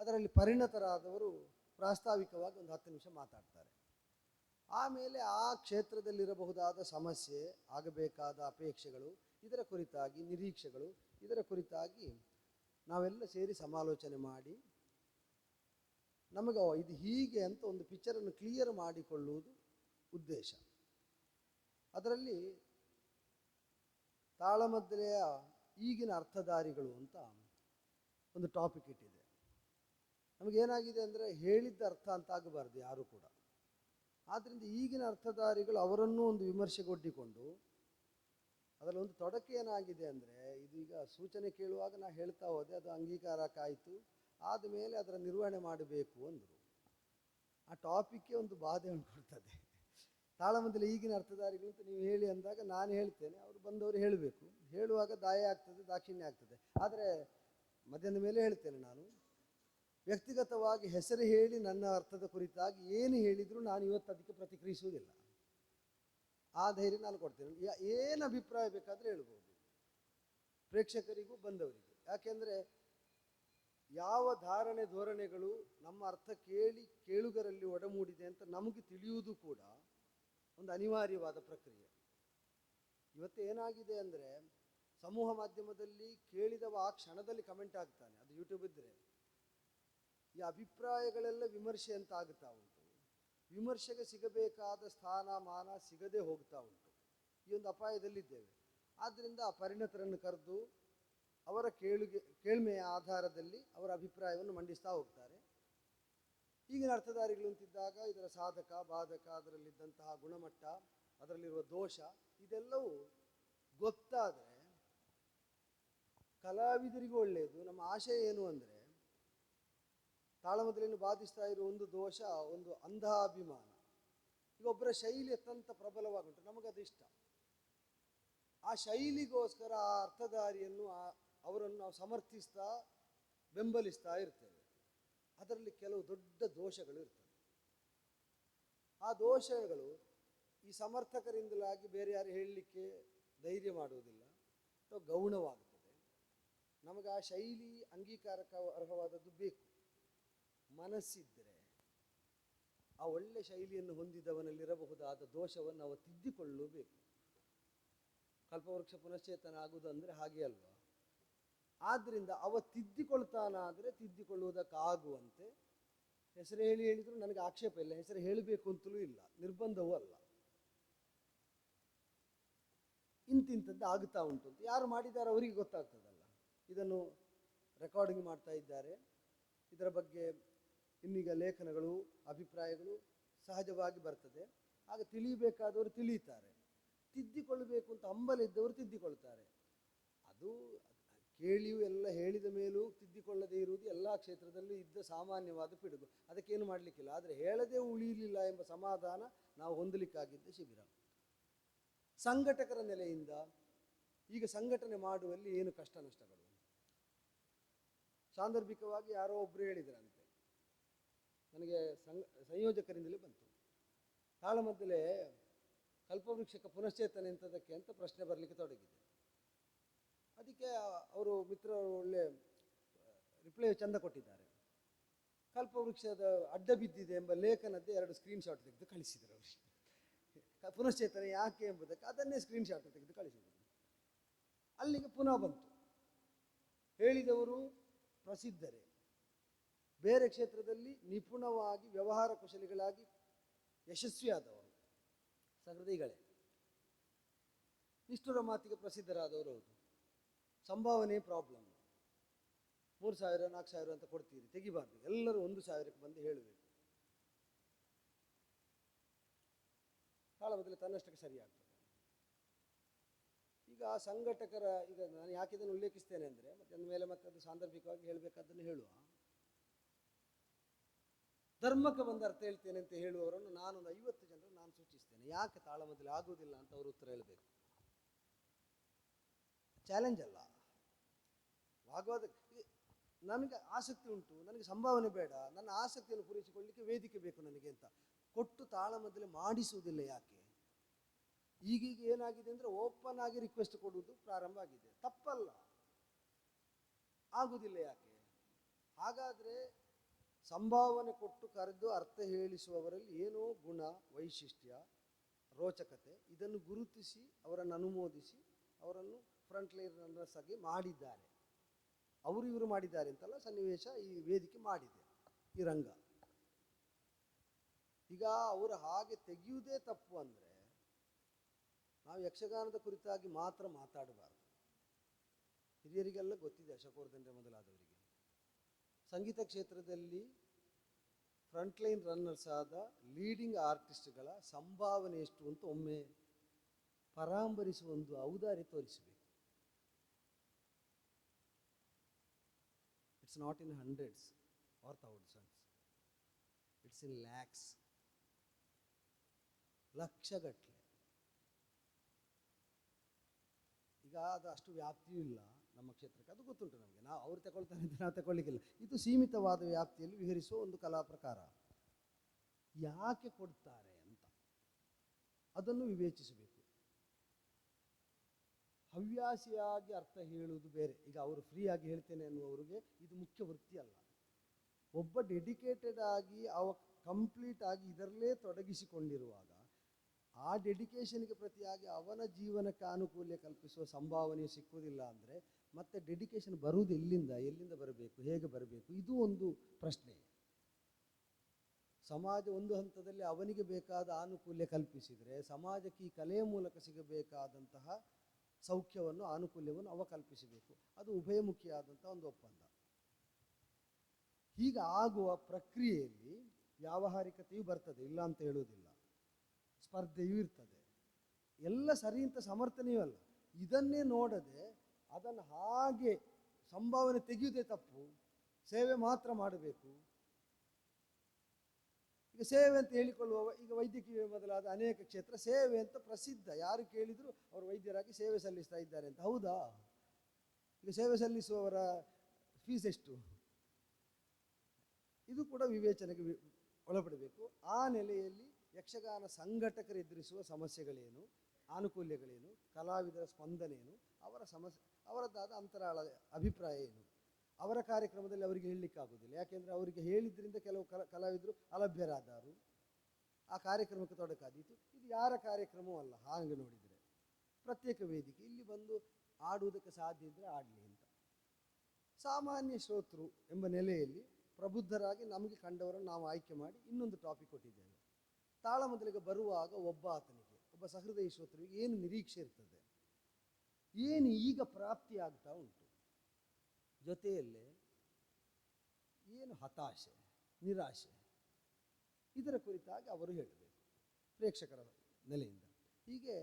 ಅದರಲ್ಲಿ ಪರಿಣತರಾದವರು ಪ್ರಾಸ್ತಾವಿಕವಾಗಿ ಒಂದು ಹತ್ತು ನಿಮಿಷ ಮಾತಾಡ್ತಾರೆ. ಆಮೇಲೆ ಆ ಕ್ಷೇತ್ರದಲ್ಲಿರಬಹುದಾದ ಸಮಸ್ಯೆ, ಆಗಬೇಕಾದ ಅಪೇಕ್ಷೆಗಳು, ಇದರ ಕುರಿತಾಗಿ ನಿರೀಕ್ಷೆಗಳು, ಇದರ ಕುರಿತಾಗಿ ನಾವೆಲ್ಲ ಸೇರಿ ಸಮಾಲೋಚನೆ ಮಾಡಿ ನಮಗೆ ಇದು ಹೀಗೆ ಅಂತ ಒಂದು ಪಿಕ್ಚರನ್ನು ಕ್ಲಿಯರ್ ಮಾಡಿಕೊಳ್ಳುವುದು ಉದ್ದೇಶ. ಅದರಲ್ಲಿ ತಾಳಮದ್ದಲೆಯ ಈಗಿನ ಅರ್ಥಧಾರಿಗಳು ಅಂತ ಒಂದು ಟಾಪಿಕ್ ಇಟ್ಟಿದೆ. ನಮಗೇನಾಗಿದೆ ಅಂದರೆ ಹೇಳಿದ್ದ ಅರ್ಥ ಅಂತ ಆಗಬಾರ್ದು ಯಾರು ಕೂಡ. ಆದ್ದರಿಂದ ಈಗಿನ ಅರ್ಥಧಾರಿಗಳು ಅವರನ್ನೂ ಒಂದು ವಿಮರ್ಶೆಗೊಡ್ಡಿಕೊಂಡು ಅದರಲ್ಲಿ ಒಂದು ತೊಡಕೆ ಏನಾಗಿದೆ ಅಂದರೆ ಇದೀಗ ಸೂಚನೆ ಕೇಳುವಾಗ ನಾ ಹೇಳ್ತಾ ಹೋದೆ, ಅದು ಅಂಗೀಕಾರಕ್ಕಾಯಿತು, ಆದಮೇಲೆ ಅದರ ನಿರ್ವಹಣೆ ಮಾಡಬೇಕು ಅಂದರು. ಆ ಟಾಪಿಕ್ಗೆ ಒಂದು ಬಾಧೆ ಉಂಟುಕೊಡ್ತದೆ ತಾಳಮದ್ದಲೆ ಈಗಿನ ಅರ್ಥಧಾರಿಗಳು ಅಂತ ನೀವು ಹೇಳಿ ಅಂದಾಗ ನಾನು ಹೇಳ್ತೇನೆ, ಅವರು ಬಂದವರು ಹೇಳಬೇಕು. ಹೇಳುವಾಗ ದಾಯ ಆಗ್ತದೆ, ದಾಕ್ಷಿಣ್ಯ ಆಗ್ತದೆ. ಆದರೆ ಮಧ್ಯಾಹ್ನದ ಮೇಲೆ ಹೇಳ್ತೇನೆ ನಾನು. ವ್ಯಕ್ತಿಗತವಾಗಿ ಹೆಸರು ಹೇಳಿ ನನ್ನ ಅರ್ಥದ ಕುರಿತಾಗಿ ಏನು ಹೇಳಿದರೂ ನಾನು ಇವತ್ತು ಅದಕ್ಕೆ ಪ್ರತಿಕ್ರಿಯಿಸುವುದಿಲ್ಲ. ಆ ಧೈರ್ಯ ನಾನು ಕೊಡ್ತೇನೆ. ಏನು ಅಭಿಪ್ರಾಯ ಬೇಕಾದರೆ ಹೇಳ್ಬೋದು. ಪ್ರೇಕ್ಷಕರಿಗೂ ಬಂದವರಿಗೂ. ಯಾಕೆಂದರೆ ಯಾವ ಧಾರಣೆ, ಧೋರಣೆಗಳು ನಮ್ಮ ಅರ್ಥ ಕೇಳಿ ಕೇಳುಗರಲ್ಲಿ ಒಡಮೂಡಿದೆ ಅಂತ ನಮಗೆ ತಿಳಿಯುವುದು ಕೂಡ ಒಂದು ಅನಿವಾರ್ಯವಾದ ಪ್ರಕ್ರಿಯೆ. ಇವತ್ತು ಏನಾಗಿದೆ ಅಂದರೆ ಸಮೂಹ ಮಾಧ್ಯಮದಲ್ಲಿ ಕೇಳಿದವ ಆ ಕ್ಷಣದಲ್ಲಿ ಕಮೆಂಟ್ ಆಗ್ತಾನೆ. ಅದು ಯೂಟ್ಯೂಬ್ ಇದ್ದರೆ ಈ ಅಭಿಪ್ರಾಯಗಳೆಲ್ಲ ವಿಮರ್ಶೆ ಅಂತ ಆಗುತ್ತಾ ಉಂಟು. ವಿಮರ್ಶೆಗೆ ಸಿಗಬೇಕಾದ ಸ್ಥಾನಮಾನ ಸಿಗದೆ ಹೋಗ್ತಾ ಉಂಟು. ಈ ಒಂದು ಅಪಾಯದಲ್ಲಿದ್ದೇವೆ. ಆದ್ದರಿಂದ ಆ ಪರಿಣತರನ್ನು ಕರೆದು ಅವರ ಕೇಳುಗೆ, ಕೇಳ್ಮೆಯ ಆಧಾರದಲ್ಲಿ ಅವರ ಅಭಿಪ್ರಾಯವನ್ನು ಮಂಡಿಸ್ತಾ ಹೋಗ್ತಾರೆ. ಈಗಿನ ಅರ್ಥಧಾರಿಗಳು ಅಂತಿದ್ದಾಗ ಇದರ ಸಾಧಕ, ಬಾಧಕ, ಅದರಲ್ಲಿದ್ದಂತಹ ಗುಣಮಟ್ಟ, ಅದರಲ್ಲಿರುವ ದೋಷ, ಇದೆಲ್ಲವೂ ಗೊತ್ತಾದರೆ ಕಲಾವಿದರಿಗೂ ಒಳ್ಳೆಯದು ನಮ್ಮ ಆಶಯ ಏನು ಅಂದರೆ ತಾಳಮದ್ರೆಯನ್ನು ಬಾಧಿಸ್ತಾ ಇರುವ ಒಂದು ದೋಷ, ಒಂದು ಅಂಧಾಭಿಮಾನ. ಈಗ ಒಬ್ಬರ ಶೈಲಿ ಅತ್ಯಂತ ಪ್ರಬಲವಾಗುಂಟು. ನಮಗದು ಇಷ್ಟ ಆ ಶೈಲಿಗೋಸ್ಕರ ಆ ಅರ್ಥಧಾರಿಯನ್ನು ಅವರನ್ನು ನಾವು ಸಮರ್ಥಿಸ್ತಾ ಬೆಂಬಲಿಸ್ತಾ ಇರ್ತೇವೆ. ಅದರಲ್ಲಿ ಕೆಲವು ದೊಡ್ಡ ದೋಷಗಳು ಇರ್ತವೆ. ಆ ದೋಷಗಳು ಈ ಸಮರ್ಥಕರಿಂದಲಾಗಿ ಬೇರೆ ಯಾರು ಹೇಳಲಿಕ್ಕೆ ಧೈರ್ಯ ಮಾಡುವುದಿಲ್ಲ, ಅಥವಾ ಗೌಣವಾಗುತ್ತದೆ. ನಮಗೆ ಆ ಶೈಲಿ ಅಂಗೀಕಾರಕ ಅರ್ಹವಾದದ್ದು ಬೇಕು. ಮನಸ್ಸಿದ್ದರೆ ಆ ಒಳ್ಳೆ ಶೈಲಿಯನ್ನು ಹೊಂದಿದವನಲ್ಲಿರಬಹುದಾದ ದೋಷವನ್ನು ಅವ ತಿದ್ದಿಕೊಳ್ಳಬೇಕು. ಕಲ್ಪವೃಕ್ಷ ಪುನಶ್ಚೇತನ ಆಗುವುದು ಅಂದರೆ ಹಾಗೆ ಅಲ್ವಾ? ಆದ್ದರಿಂದ ಅವ ತಿದ್ದಿಕೊಳ್ತಾನಾದರೆ ತಿದ್ದಿಕೊಳ್ಳುವುದಕ್ಕಾಗುವಂತೆ. ಹೆಸರು ಹೇಳಿ ಹೇಳಿದರೂ ನನಗೆ ಆಕ್ಷೇಪ ಇಲ್ಲ, ಹೆಸರು ಹೇಳಬೇಕು ಅಂತಲೂ ಇಲ್ಲ, ನಿರ್ಬಂಧವೂ ಅಲ್ಲ. ಇಂತಿಂಥದ್ದು ಆಗ್ತಾ ಉಂಟು ಅಂತ. ಯಾರು ಮಾಡಿದ್ದಾರೆ ಅವರಿಗೆ ಗೊತ್ತಾಗ್ತದಲ್ಲ. ಇದನ್ನು ರೆಕಾರ್ಡಿಂಗ್ ಮಾಡ್ತಾ ಇದ್ದಾರೆ. ಇದರ ಬಗ್ಗೆ ಇನ್ನೀಗ ಲೇಖನಗಳು, ಅಭಿಪ್ರಾಯಗಳು ಸಹಜವಾಗಿ ಬರ್ತದೆ. ಆಗ ತಿಳಿಯಬೇಕಾದವರು ತಿಳಿಯುತ್ತಾರೆ. ತಿದ್ದಿಕೊಳ್ಳಬೇಕು ಅಂತ ಹಂಬಲಿದ್ದವರು ತಿದ್ದಿಕೊಳ್ತಾರೆ. ಅದು ಕೇಳಿಯೂ ಎಲ್ಲ ಹೇಳಿದ ಮೇಲೂ ತಿದ್ದಿಕೊಳ್ಳದೇ ಇರುವುದು ಎಲ್ಲ ಕ್ಷೇತ್ರದಲ್ಲೂ ಇದ್ದ ಸಾಮಾನ್ಯವಾದ ಪಿಡುಗು. ಅದಕ್ಕೇನು ಮಾಡಲಿಕ್ಕಿಲ್ಲ. ಆದರೆ ಹೇಳದೇ ಉಳಿಯಲಿಲ್ಲ ಎಂಬ ಸಮಾಧಾನ ನಾವು ಹೊಂದಲಿಕ್ಕಾಗಿದ್ದ ಶಿಬಿರ. ಸಂಘಟಕರ ನೆಲೆಯಿಂದ ಈಗ ಸಂಘಟನೆ ಮಾಡುವಲ್ಲಿ ಏನು ಕಷ್ಟ ನಷ್ಟಗಳು? ಸಾಂದರ್ಭಿಕವಾಗಿ ಯಾರೋ ಒಬ್ಬರು ಹೇಳಿದ್ರಂತೆ. ನನಗೆ ಸಂಘ, ಸಂಯೋಜಕರಿಂದಲೇ ಬಂತು. ತಾಳಮದ್ದಲೆ ಕಲ್ಪವೃಕ್ಷಕ ಪುನಶ್ಚೇತನ ಎಂಥದಕ್ಕೆ ಅಂತ ಪ್ರಶ್ನೆ ಬರಲಿಕ್ಕೆ ತೊಡಗಿದೆ. ಅದಕ್ಕೆ ಅವರು ಮಿತ್ರರು ಒಳ್ಳೆ ರಿಪ್ಲೈ ಚಂದ ಕೊಟ್ಟಿದ್ದಾರೆ. ಕಲ್ಪವೃಕ್ಷದ ಅಡ್ಡ ಬಿದ್ದಿದೆ ಎಂಬ ಲೇಖನದ್ದು ಎರಡು ಸ್ಕ್ರೀನ್ಶಾಟ್ ತೆಗೆದು ಕಳಿಸಿದರು ಅವರು. ಪುನಶ್ಚೇತನ ಯಾಕೆ ಎಂಬುದಕ್ಕೆ ಅದನ್ನೇ ಸ್ಕ್ರೀನ್ ಶಾಟ್ ತೆಗೆದು ಕಳಿಸಿದರು. ಅಲ್ಲಿಗೆ ಪುನಃ ಬಂತು. ಹೇಳಿದವರು ಪ್ರಸಿದ್ಧರೇ. ಬೇರೆ ಕ್ಷೇತ್ರದಲ್ಲಿ ನಿಪುಣವಾಗಿ ವ್ಯವಹಾರ ಕುಶಲಿಗಳಾಗಿ ಯಶಸ್ವಿಯಾದವರು. ಸಹೃದಯಿಗಳೇ, ನಿಷ್ಠುರ ಮಾತಿಗೆ ಪ್ರಸಿದ್ಧರಾದವರು ಹೌದು. ಸಂಭಾವನೆ ಪ್ರಾಬ್ಲಮ್ ಮೂರು ಸಾವಿರ, ನಾಲ್ಕು ಸಾವಿರ ಅಂತ ಕೊಡ್ತೀರಿ, ತೆಗಿಬಾರ್ದು. ಎಲ್ಲರೂ ಒಂದು ಸಾವಿರಕ್ಕೆ ಬಂದು ಹೇಳಬೇಕು. ತಾಳಮದ್ದಲೆ ತನ್ನಷ್ಟಕ್ಕೆ ಸರಿಯಾಗ್ತದೆ. ಈಗ ಆ ಸಂಘಟಕರ, ಈಗ ನಾನು ಯಾಕೆ ಇದನ್ನು ಉಲ್ಲೇಖಿಸ್ತೇನೆ ಅಂದರೆ, ಮತ್ತೆ ಮೇಲೆ ಮತ್ತೆ ಅದು ಸಾಂದರ್ಭಿಕವಾಗಿ ಹೇಳಬೇಕಾದ್ದನ್ನು ಹೇಳುವ. ಧರ್ಮಕ್ಕೆ ಬಂದ ಅರ್ಥ ಹೇಳ್ತೇನೆ ಅಂತ ಹೇಳುವವರನ್ನು ನಾನೊಂದು ಐವತ್ತು ಜನರು ನಾನು ಸೂಚಿಸ್ತೇನೆ. ಯಾಕೆ ತಾಳಮದ್ದಲೆ ಆಗುವುದಿಲ್ಲ ಅಂತ ಅವರು ಉತ್ತರ ಹೇಳಬೇಕು. ಚಾಲೆಂಜ್ ಅಲ್ಲ. ಭಾಗವತ ನನಗೆ ಆಸಕ್ತಿ ಉಂಟು, ನನಗೆ ಸಂಭಾವನೆ ಬೇಡ, ನನ್ನ ಆಸಕ್ತಿಯನ್ನು ಪೂರೈಸಿಕೊಳ್ಳಿಕ್ಕೆ ವೇದಿಕೆ ಬೇಕು ನನಗೆ ಅಂತ. ಕೊಟ್ಟು ತಾಳಮದ್ದಲೆ ಮಾಡಿಸುವುದಿಲ್ಲ ಯಾಕೆ? ಈಗೀಗ ಏನಾಗಿದೆ ಅಂದರೆ ಓಪನ್ ಆಗಿ ರಿಕ್ವೆಸ್ಟ್ ಕೊಡುವುದು ಪ್ರಾರಂಭ ಆಗಿದೆ. ತಪ್ಪಲ್ಲ. ಆಗುವುದಿಲ್ಲ ಯಾಕೆ? ಹಾಗಾದರೆ ಸಂಭಾವನೆ ಕೊಟ್ಟು ಕರೆದು ಅರ್ಥ ಹೇಳಿಸುವವರಲ್ಲಿ ಏನೋ ಗುಣ, ವೈಶಿಷ್ಟ್ಯ, ರೋಚಕತೆ, ಇದನ್ನು ಗುರುತಿಸಿ, ಅವರನ್ನು ಅನುಮೋದಿಸಿ, ಅವರನ್ನು ಫ್ರಂಟ್ ಲೈನರ್ಸ್ ಆಗಿ ಮಾಡಿದ್ದಾರೆ. ಅವರು ಇವರು ಮಾಡಿದ್ದಾರೆ ಅಂತಲ್ಲ ಸನ್ನಿವೇಶ ಈ ವೇದಿಕೆ ಮಾಡಿದೆ, ಈ ರಂಗ. ಈಗ ಅವರು ಹಾಗೆ ತೆಗೆಯುವುದೇ ತಪ್ಪು ಅಂದರೆ ನಾವು ಯಕ್ಷಗಾನದ ಕುರಿತಾಗಿ ಮಾತ್ರ ಮಾತಾಡಬಾರ್ದು. ಹಿರಿಯರಿಗೆಲ್ಲ ಗೊತ್ತಿದೆ ಅಶೋಕವರ್ಧನ್ರೆ ಮೊದಲಾದವರಿಗೆ. ಸಂಗೀತ ಕ್ಷೇತ್ರದಲ್ಲಿ ಫ್ರಂಟ್ಲೈನ್ ರನ್ನರ್ಸ್ ಆದ ಲೀಡಿಂಗ್ ಆರ್ಟಿಸ್ಟ್ಗಳ ಸಂಭಾವನೆ ಎಷ್ಟು ಅಂತ ಒಮ್ಮೆ ಪರಾಂಬರಿಸುವ ಒಂದು ಔದಾರ್ಯ ತೋರಿಸಬೇಕು not in hundreds or thousands it's in lakhs ಲಕ್ಷಗಟ್ಟಲೆ ಈಗ ಅದು ಅಷ್ಟು ವ್ಯಾಪ್ತಿಯೂ ಇಲ್ಲ ನಮ್ಮ ಕ್ಷೇತ್ರಕ್ಕೆ. ಅದು ಗೊತ್ತುಂಟು ನಮಗೆ. ನಾವು ಅವ್ರು ತಗೊಳ್ತಾರೆ ಅಂತ ನಾವು ತಗೊಳ್ಳಿಕ್ಕಿಲ್ಲ. ಇದು ಸೀಮಿತವಾದ ವ್ಯಾಪ್ತಿಯಲ್ಲಿ ವಿಹರಿಸುವ ಒಂದು ಕಲಾ ಪ್ರಕಾರ. ಯಾಕೆ ಕೊಡ್ತಾರೆ ಅಂತ. ಅದನ್ನು ವಿವೇಚಿಸಬೇಕು. ಹವ್ಯಾಸಿಯಾಗಿ ಅರ್ಥ ಹೇಳುವುದು ಬೇರೆ. ಈಗ ಅವರು ಫ್ರೀ ಆಗಿ ಹೇಳ್ತೇನೆ ಅನ್ನುವವರಿಗೆ ಇದು ಮುಖ್ಯ ವೃತ್ತಿ ಅಲ್ಲ. ಒಬ್ಬ ಡೆಡಿಕೇಟೆಡ್ ಆಗಿ ಅವ ಕಂಪ್ಲೀಟ್ ಆಗಿ ಇದರಲ್ಲೇ ತೊಡಗಿಸಿಕೊಂಡಿರುವಾಗ ಆ ಡೆಡಿಕೇಶನ್ಗೆ ಪ್ರತಿಯಾಗಿ ಅವನ ಜೀವನಕ್ಕೆ ಅನುಕೂಲ್ಯ ಕಲ್ಪಿಸುವ ಸಂಭಾವನೆ ಸಿಕ್ಕುವುದಿಲ್ಲ ಅಂದರೆ ಮತ್ತೆ ಡೆಡಿಕೇಶನ್ ಬರುವುದು ಎಲ್ಲಿಂದ? ಎಲ್ಲಿಂದ ಬರಬೇಕು? ಹೇಗೆ ಬರಬೇಕು? ಇದು ಒಂದು ಪ್ರಶ್ನೆ. ಸಮಾಜ ಒಂದು ಹಂತದಲ್ಲಿ ಅವನಿಗೆ ಬೇಕಾದ ಆನುಕೂಲ್ಯ ಕಲ್ಪಿಸಿದರೆ ಸಮಾಜಕ್ಕೆ ಈ ಕಲೆಯ ಮೂಲಕ ಸಿಗಬೇಕಾದಂತಹ ಸೌಖ್ಯವನ್ನು, ಆನುಕೂಲ್ಯವನ್ನು ಅವ ಕಲ್ಪಿಸಬೇಕು. ಅದು ಉಭಯಮುಖಿಯಾದಂಥ ಒಂದು ಒಪ್ಪಂದ. ಹೀಗೆ ಆಗುವ ಪ್ರಕ್ರಿಯೆಯಲ್ಲಿ ವ್ಯಾವಹಾರಿಕತೆಯೂ ಬರ್ತದೆ, ಇಲ್ಲ ಅಂತ ಹೇಳುವುದಿಲ್ಲ. ಸ್ಪರ್ಧೆಯೂ ಇರ್ತದೆ. ಎಲ್ಲ ಸರಿ ಅಂತ ಸಮರ್ಥನೆಯೂ ಅಲ್ಲ. ಇದನ್ನೇ ನೋಡದೆ ಅದನ್ನು ಹಾಗೆ ಸಂಭಾವನೆ ತೆಗೆಯುವುದೇ ತಪ್ಪು. ಸೇವೆ ಮಾತ್ರ ಮಾಡಬೇಕು. ಈಗ ಸೇವೆ ಅಂತ ಹೇಳಿಕೊಳ್ಳುವ ಈಗ ವೈದ್ಯಕೀಯ ಮೊದಲಾದ ಅನೇಕ ಕ್ಷೇತ್ರ ಸೇವೆ ಅಂತ ಪ್ರಸಿದ್ಧ. ಯಾರು ಕೇಳಿದ್ರು ಅವರು ವೈದ್ಯರಾಗಿ ಸೇವೆ ಸಲ್ಲಿಸ್ತಾ ಇದ್ದಾರೆ ಅಂತ. ಹೌದಾ? ಈಗ ಸೇವೆ ಸಲ್ಲಿಸುವವರ ಫೀಸ್ ಎಷ್ಟು? ಇದು ಕೂಡ ವಿವೇಚನೆಗೆ ಒಳಪಡಬೇಕು. ಆ ನೆಲೆಯಲ್ಲಿ ಯಕ್ಷಗಾನ ಸಂಘಟಕರು ಎದುರಿಸುವ ಸಮಸ್ಯೆಗಳೇನು? ಆನುಕೂಲ್ಯಗಳೇನು? ಕಲಾವಿದರ ಸ್ಪಂದನೇನು? ಅವರ ಸಮಸ್ಯೆ ಅವರದ್ದಾದ ಅಂತರಾಳ ಅಭಿಪ್ರಾಯ ಏನು? ಅವರ ಕಾರ್ಯಕ್ರಮದಲ್ಲಿ ಅವರಿಗೆ ಹೇಳಲಿಕ್ಕಾಗೋದಿಲ್ಲ ಯಾಕೆಂದರೆ ಅವರಿಗೆ ಹೇಳಿದ್ರಿಂದ ಕೆಲವು ಕಲ, ಕಲಾವಿದರು ಅಲಭ್ಯರಾದರು. ಆ ಕಾರ್ಯಕ್ರಮಕ್ಕೆ ತೊಡಕಾದೀತು. ಇದು ಯಾರ ಕಾರ್ಯಕ್ರಮವೂ ಅಲ್ಲ. ಹಾಗೆ ನೋಡಿದರೆ ಪ್ರತ್ಯೇಕ ವೇದಿಕೆ. ಇಲ್ಲಿ ಬಂದು ಆಡುವುದಕ್ಕೆ ಸಾಧ್ಯ ಇದ್ದರೆ ಆಡಲಿ ಅಂತ. ಸಾಮಾನ್ಯ ಶ್ರೋತೃ ಎಂಬ ನೆಲೆಯಲ್ಲಿ ಪ್ರಬುದ್ಧರಾಗಿ ನಮಗೆ ಕಂಡವರನ್ನು ನಾವು ಆಯ್ಕೆ ಮಾಡಿ ಇನ್ನೊಂದು ಟಾಪಿಕ್ ಕೊಟ್ಟಿದ್ದೇವೆ. ತಾಳ ಮೊದಲಿಗೆ ಬರುವಾಗ ಒಬ್ಬ ಆತನಿಗೆ, ಒಬ್ಬ ಸಹೃದಯ ಶ್ರೋತೃವಿಗೆ ಏನು ನಿರೀಕ್ಷೆ ಇರ್ತದೆ? ಏನು ಈಗ ಪ್ರಾಪ್ತಿಯಾಗ್ತಾ ಉಂಟು? ಜೊತೆಯಲ್ಲೇ ಏನು ಹತಾಶೆ, ನಿರಾಶೆ, ಇದರ ಕುರಿತಾಗಿ ಅವರು ಹೇಳಬೇಕು ಪ್ರೇಕ್ಷಕರ ನೆಲೆಯಿಂದ. ಹೀಗೆ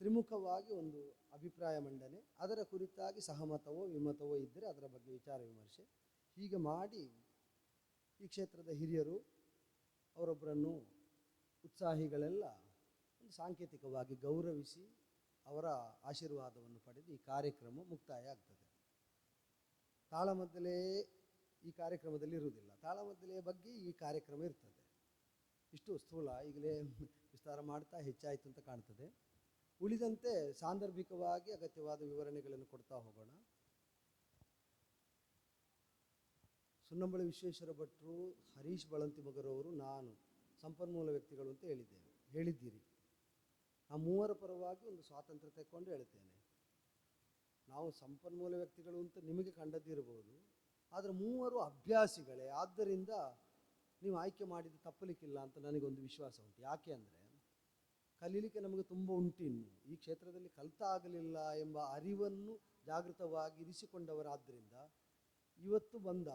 ತ್ರಿಮುಖವಾಗಿ ಒಂದು ಅಭಿಪ್ರಾಯ ಮಂಡನೆ, ಅದರ ಕುರಿತಾಗಿ ಸಹಮತವೋ ವಿಮತವೋ ಇದ್ದರೆ ಅದರ ಬಗ್ಗೆ ವಿಚಾರ ವಿಮರ್ಶೆ, ಹೀಗೆ ಮಾಡಿ ಈ ಕ್ಷೇತ್ರದ ಹಿರಿಯರು, ಅವರೊಬ್ಬರನ್ನು ಉತ್ಸಾಹಿಗಳೆಲ್ಲ ಸಾಂಕೇತಿಕವಾಗಿ ಗೌರವಿಸಿ ಅವರ ಆಶೀರ್ವಾದವನ್ನು ಪಡೆದು ಈ ಕಾರ್ಯಕ್ರಮ ಮುಕ್ತಾಯ ಆಗ್ತದೆ. ತಾಳಮದ್ದಲೇ ಈ ಕಾರ್ಯಕ್ರಮದಲ್ಲಿ ಇರುವುದಿಲ್ಲ. ತಾಳಮದ್ದಲೆಯ ಬಗ್ಗೆ ಈ ಕಾರ್ಯಕ್ರಮ ಇರ್ತದೆ. ಇಷ್ಟು ಸ್ಥೂಲ, ಈಗಲೇ ವಿಸ್ತಾರ ಮಾಡ್ತಾ ಹೆಚ್ಚಾಯಿತು ಅಂತ ಕಾಣ್ತದೆ. ಉಳಿದಂತೆ ಸಾಂದರ್ಭಿಕವಾಗಿ ಅಗತ್ಯವಾದ ವಿವರಣೆಗಳನ್ನು ಕೊಡ್ತಾ ಹೋಗೋಣ. ಸುನ್ನಂಬಳಿ ವಿಶ್ವೇಶ್ವರ ಭಟ್ರು, ಹರೀಶ್ ಬಳಂತಿಮಗರವರು ನಾನು ಸಂಪನ್ಮೂಲ ವ್ಯಕ್ತಿಗಳು ಅಂತ ಹೇಳಿದ್ದೇವೆ. ಹೇಳಿದ್ದೀರಿ. ಆ ಮೂವರ ಪರವಾಗಿ ಒಂದು ಸ್ವಾತಂತ್ರ್ಯ ತಗೊಂಡು ಹೇಳ್ತೇನೆ. ನಾವು ಸಂಪನ್ಮೂಲ ವ್ಯಕ್ತಿಗಳು ಅಂತ ನಿಮಗೆ ಕಂಡದ್ದಿರಬಹುದು ಆದರೆ ಮೂವರು ಅಭ್ಯಾಸಿಗಳೇ. ಆದ್ದರಿಂದ ನೀವು ಆಯ್ಕೆ ಮಾಡಿದ್ದು ತಪ್ಪಲಿಕ್ಕಿಲ್ಲ ಅಂತ ನನಗೊಂದು ವಿಶ್ವಾಸ ಉಂಟು. ಯಾಕೆ ಅಂದರೆ ಕಲೀಲಿಕ್ಕೆ ನಮಗೆ ತುಂಬ ಉಂಟಿನ್ನು ಈ ಕ್ಷೇತ್ರದಲ್ಲಿ ಕಲಿತಾಗಲಿಲ್ಲ ಎಂಬ ಅರಿವನ್ನು ಜಾಗೃತವಾಗಿ ಇರಿಸಿಕೊಂಡವರಾದ್ದರಿಂದ ಇವತ್ತು ಬಂದ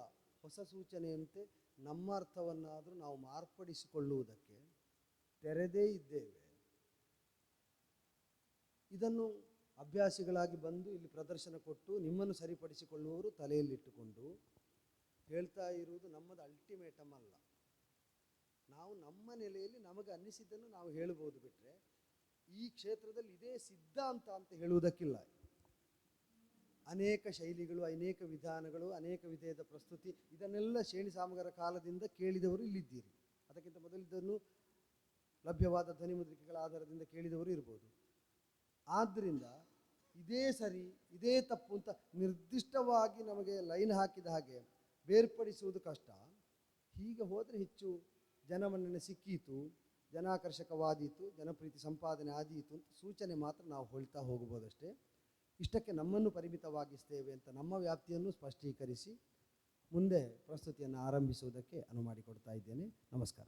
ಹೊಸ ಸೂಚನೆಯಂತೆ ನಮ್ಮ ಅರ್ಥವನ್ನಾದರೂ ನಾವು ಮಾರ್ಪಡಿಸಿಕೊಳ್ಳುವುದಕ್ಕೆ ತೆರೆದೇ ಇದ್ದೇವೆ. ಇದನ್ನು ಅಭ್ಯಾಸಿಗಳಾಗಿ ಬಂದು ಇಲ್ಲಿ ಪ್ರದರ್ಶನ ಕೊಟ್ಟು ನಿಮ್ಮನ್ನು ಸರಿಪಡಿಸಿಕೊಳ್ಳುವವರು ತಲೆಯಲ್ಲಿಟ್ಟುಕೊಂಡು ಹೇಳ್ತಾ ಇರುವುದು ನಮ್ಮದು ಅಲ್ಟಿಮೇಟಮ್ ಅಲ್ಲ. ನಾವು ನಮ್ಮ ನೆಲೆಯಲ್ಲಿ ನಮಗೆ ಅನ್ನಿಸಿದ್ದನ್ನು ನಾವು ಹೇಳಬಹುದು ಬಿಟ್ಟರೆ ಈ ಕ್ಷೇತ್ರದಲ್ಲಿ ಇದೇ ಸಿದ್ಧಾಂತ ಅಂತ ಹೇಳುವುದಕ್ಕಿಲ್ಲ. ಅನೇಕ ಶೈಲಿಗಳು, ಅನೇಕ ವಿಧಾನಗಳು, ಅನೇಕ ವಿಧದ ಪ್ರಸ್ತುತಿ, ಇದನ್ನೆಲ್ಲ ಶೇಣಿ ಸಾಮಗರ ಕಾಲದಿಂದ ಕೇಳಿದವರು ಇಲ್ಲಿದ್ದೀರಿ. ಅದಕ್ಕಿಂತ ಮೊದಲಿದ್ದನ್ನು ಲಭ್ಯವಾದ ಧ್ವನಿ ಮುದ್ರಿಕೆಗಳ ಆಧಾರದಿಂದ ಕೇಳಿದವರು ಇರ್ಬೋದು. ಆದ್ದರಿಂದ ಇದೇ ಸರಿ, ಇದೇ ತಪ್ಪು ಅಂತ ನಿರ್ದಿಷ್ಟವಾಗಿ ನಮಗೆ ಲೈನ್ ಹಾಕಿದ ಹಾಗೆ ಬೇರ್ಪಡಿಸುವುದು ಕಷ್ಟ. ಹೀಗೆ ಹೋದರೆ ಹೆಚ್ಚು ಜನಮನ್ನಣೆ ಸಿಕ್ಕೀತು, ಜನಾಕರ್ಷಕವಾದೀತು, ಜನಪ್ರೀತಿ ಸಂಪಾದನೆ ಆದೀತು ಅಂತ ಸೂಚನೆ ಮಾತ್ರ ನಾವು ಹೊಳ್ತಾ ಹೋಗ್ಬೋದಷ್ಟೇ ಇಷ್ಟಕ್ಕೆ ನಮ್ಮನ್ನು ಪರಿಮಿತವಾಗಿಸ್ತೇವೆ ಅಂತ ನಮ್ಮ ವ್ಯಾಪ್ತಿಯನ್ನು ಸ್ಪಷ್ಟೀಕರಿಸಿ ಮುಂದೆ ಪ್ರಸ್ತುತಿಯನ್ನು ಆರಂಭಿಸುವುದಕ್ಕೆ ಅನುವು ಮಾಡಿಕೊಡ್ತಾ ಇದ್ದೇನೆ. ನಮಸ್ಕಾರ.